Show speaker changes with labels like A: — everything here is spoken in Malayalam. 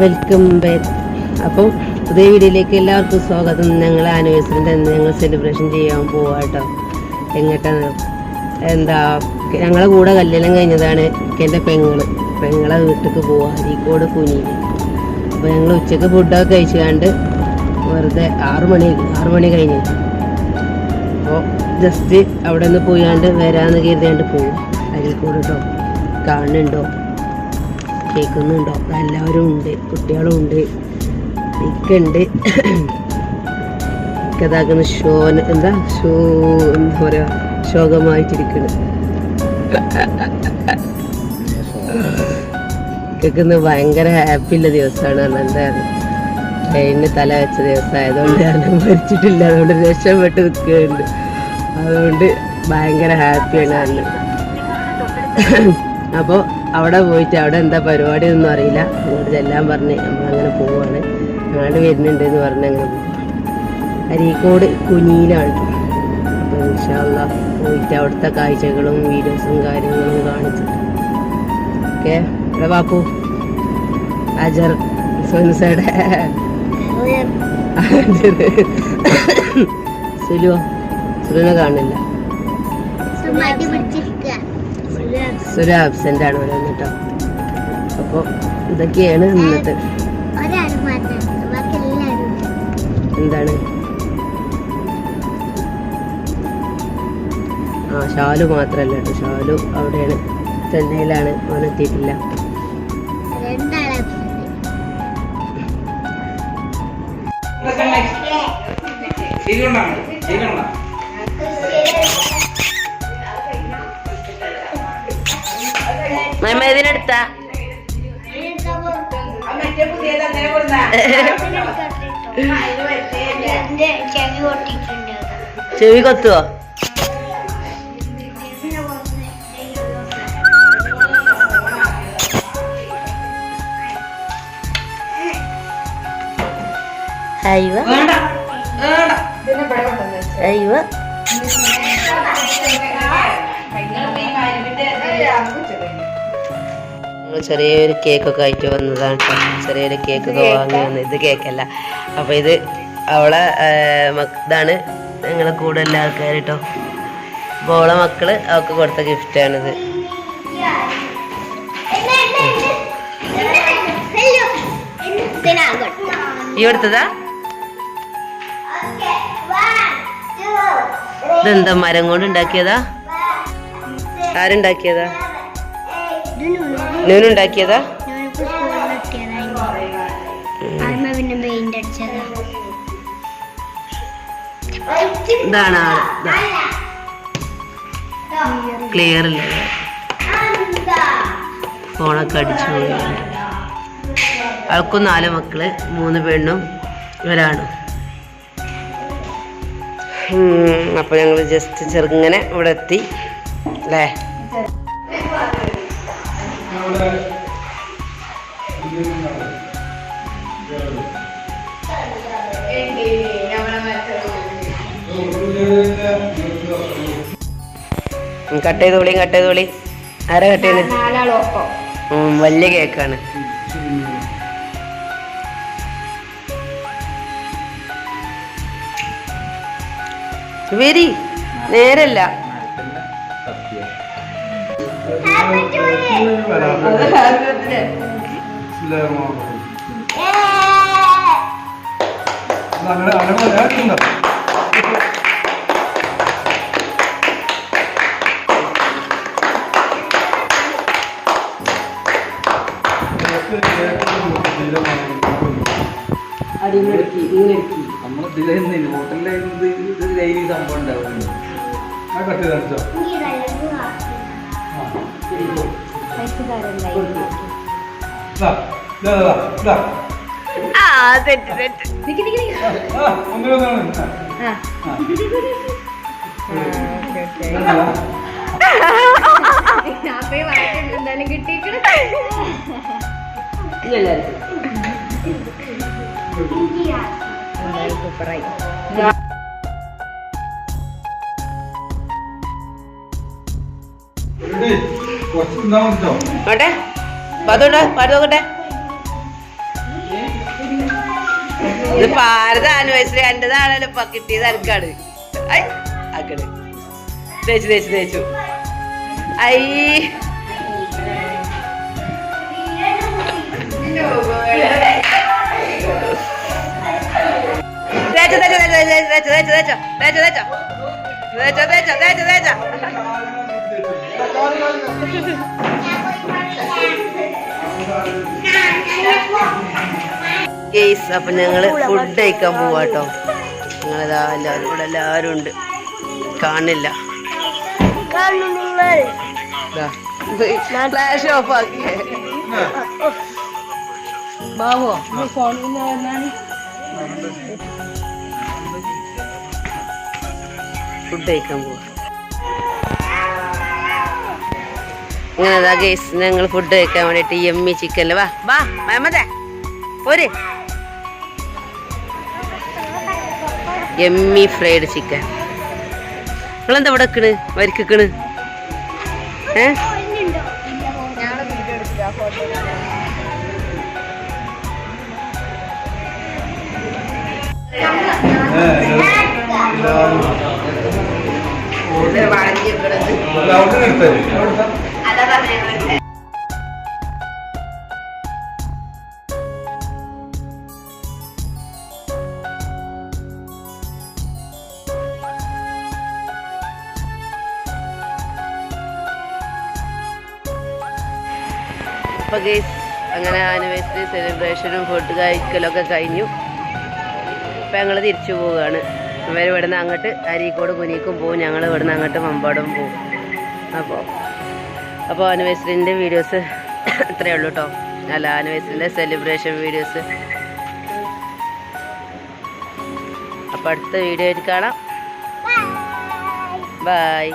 A: വെൽക്കം ബാക്ക് അപ്പോൾ പുതിയ വീഡിയോയിലേക്ക് എല്ലാവർക്കും സ്വാഗതം. ഞങ്ങൾ ആനിവേഴ്സറിന്റെ അന്ന് ഞങ്ങൾ സെലിബ്രേഷൻ ചെയ്യാൻ പോവാട്ടോ കേട്ടോ എങ്ങോട്ടാണ് എന്താ ഞങ്ങളെ കൂടെ കല്യാണം കഴിഞ്ഞതാണ് എന്റെ പെങ്ങൾ. പെങ്ങളെ വീട്ടിലേക്ക് പോവാ അരീക്കോട് കുനിയിൽ അപ്പോൾ ഞങ്ങൾ ഉച്ചയ്ക്ക് ഫുഡൊക്കെ കഴിച്ചു കണ്ട് വെറുതെ ആറു മണി ആറു മണി കഴിഞ്ഞു. അപ്പോൾ ജസ്റ്റ് അവിടെ നിന്ന് പോയാണ്ട് വരാമെന്ന് കരുതിയാണ്ട് പോവും അരീക്കോട് കേട്ടോ കാണുന്നുണ്ടോ? കേൾക്കുന്നുണ്ടോ? എല്ലാവരും ഉണ്ട് കുട്ടികളും ഉണ്ട് ഇക്കുണ്ട് ഇക്കതാക്കുന്ന ഷോ എന്താ ഷോ എന്താ പറയാ ശോകമായിട്ടിരിക്കുന്നു കേൾക്കുന്ന ഭയങ്കര ഹാപ്പി ഉള്ള ദിവസമാണ് എന്താ ട്രെയിനിന് തല വെച്ച ദിവസം ആയതുകൊണ്ട് ഞാൻ മരിച്ചിട്ടില്ല അതുകൊണ്ട് രക്ഷപ്പെട്ട് നിൽക്കുന്നുണ്ട്. അതുകൊണ്ട് ഭയങ്കര ഹാപ്പിയാണ് അന്ന് അപ്പോൾ അവിടെ പോയിട്ട് അവിടെ എന്താ പരിപാടി ഒന്നും അറിയില്ല. അങ്ങോട്ട് ചെല്ലാൻ പറഞ്ഞ് നമ്മളങ്ങനെ പോവാണ്. അങ്ങോട്ട് വരുന്നുണ്ട് എന്ന് പറഞ്ഞ് അങ്ങനെ പോകും അരീക്കോട് കുഞ്ഞിയിലാണ്. അപ്പോൾ ഇൻഷാല്ല പോയിട്ട് അവിടുത്തെ കാഴ്ചകളും വീഡിയോസും കാര്യങ്ങളും കാണിച്ചിട്ട് ഓക്കെ? ഇവിടെ ബാപ്പു. അജർ. സുൻസയുടെ സുലുവോ. സുലുവിനെ കാണില്ല. സുലു ആബ്സെന്റ് ആണ് ഇവിടെ കേട്ടോ അപ്പോൾ ഇതൊക്കെയാണ് ഇന്നത്തെ എന്താണ്? ആ ഷാലു മാത്രല്ല കേട്ടോ. ഷാലു അവിടെയാണ്. ചെന്നൈയിലാണ്. അവൻ എത്തിയിട്ടില്ല.
B: രണ്ടാളെ
A: అత్త
B: చెవి కొత్తు
A: అయ్యో అయ్యో Thank you. ഞങ്ങൾ ചെറിയൊരു കേക്കൊക്കെ ആയിട്ട് വന്നതാണ്. ചെറിയൊരു കേക്കൊക്കെ വാങ്ങി വന്നു. ഇത് കേക്കല്ല. അപ്പൊ ഇത് അവളെ ഇതാണ് ഞങ്ങളെ കൂടെ എല്ലാ ആൾക്കാർ കേട്ടോ അപ്പോൾ അവളെ മക്കൾ അവൾക്ക് കൊടുത്ത ഗിഫ്റ്റാണിത് ഈ കൊടുത്തതാ? ഇതെന്താ മരം കൊണ്ട് ഉണ്ടാക്കിയതാ? ആരുണ്ടാക്കിയതാ? നൂനുണ്ടാക്കിയതാ ഇതാണ് ആൾ ക്ലിയർ ഇല്ല? ഫോണൊക്കെ അടിച്ചു ആൾക്കും നാല് മക്കൾ മൂന്ന് പെണ്ണും ഒരാണും. അപ്പൊ ഞങ്ങൾ ജസ്റ്റ് ചെറുങ്ങനെ ഇവിടെ എത്തി അല്ലേ? കട്ട് ചെയ്തോളി കട്ട് വിളി. ആരാ കട്ട് ചെയ്യുന്നത്
B: നാലാളോപ്പം.
A: വലിയ കേക്കാണ്. വെരി നേരല്ല.
C: അങ്ങനെ അങ്ങനെ പറയാറുണ്ടോ
D: ഇത് ഡെയിലി സംഭവം ഉണ്ടാവുന്നു
C: ആ കട്ട് ചെയ്തോ
B: എന്തായാലും കിട്ടിയിട്ട്
A: സൂപ്പറായി
C: മതിട്ടോ
A: നോട്ടെ അതുകൊണ്ട് പാട്ട് നോക്കട്ടെ ഇത് ഭാരത ആനിവേഴ്സറി എന്റേതാണല്ലോ ഇപ്പൊ കിട്ടിയത് എനിക്കാണ് ഐ ആക്കട് തേച്ചു തേച്ചു തേച്ചു ഐ തേച്ചു തേച്ചു തേച്ചു തേച്ചു തേച്ചു തേച്ചു തേച്ചു തേച്ചു തേച്ചു തേച്ചു തേച്ചു ഗെയ്സ് അപ്പൊ ഞങ്ങൾ ഫുഡ് കഴിക്കാൻ പോവാട്ടോ ഞങ്ങളിതാ എല്ലാവരും ഇവിടെ എല്ലാവരും ഉണ്ട്. കാണില്ല ഫ്ലാഷ് ഓഫ് ആക്കി. ബാബോ ഫോണിൽ ഫുഡ് കഴിക്കാൻ പോവാ. ഇങ്ങനെ ഗേസ് ഞങ്ങൾ ഫുഡ് കഴിക്കാൻ വേണ്ടിട്ട് എമ്മി ചിക്കൻ വാ വാ മഹമ്മദേ പോര് എമ്മി ഫ്രൈഡ് ചിക്കൻ നിങ്ങളെന്താ ഇവിടെ വെക്കണ് വരിക്കണ് ഏ
C: അവിടെ നിർത്തേ
A: അപ്പൊ ഗേസ് അങ്ങനെ ആനിവേഴ്സറി സെലിബ്രേഷനും ഫുഡ് കഴിക്കലൊക്കെ കഴിഞ്ഞു. അപ്പൊ ഞങ്ങൾ തിരിച്ചു പോവുകയാണ്. ഇവർ ഇവിടുന്ന് അങ്ങോട്ട് അരീക്കോട് കുനിക്കും പോവും ഞങ്ങൾ ഇവിടുന്ന് അങ്ങോട്ട് മമ്പാടും പോവും. അപ്പോൾ അപ്പോൾ ആനിവേഴ്സറിന്റെ വീഡിയോസ് അത്രയേ ഉള്ളൂ കേട്ടോ അല്ല ആനിവേഴ്സറിന്റെ സെലിബ്രേഷൻ വീഡിയോസ് അപ്പോൾ അടുത്ത വീഡിയോ ആയിട്ട് കാണാം. ബൈ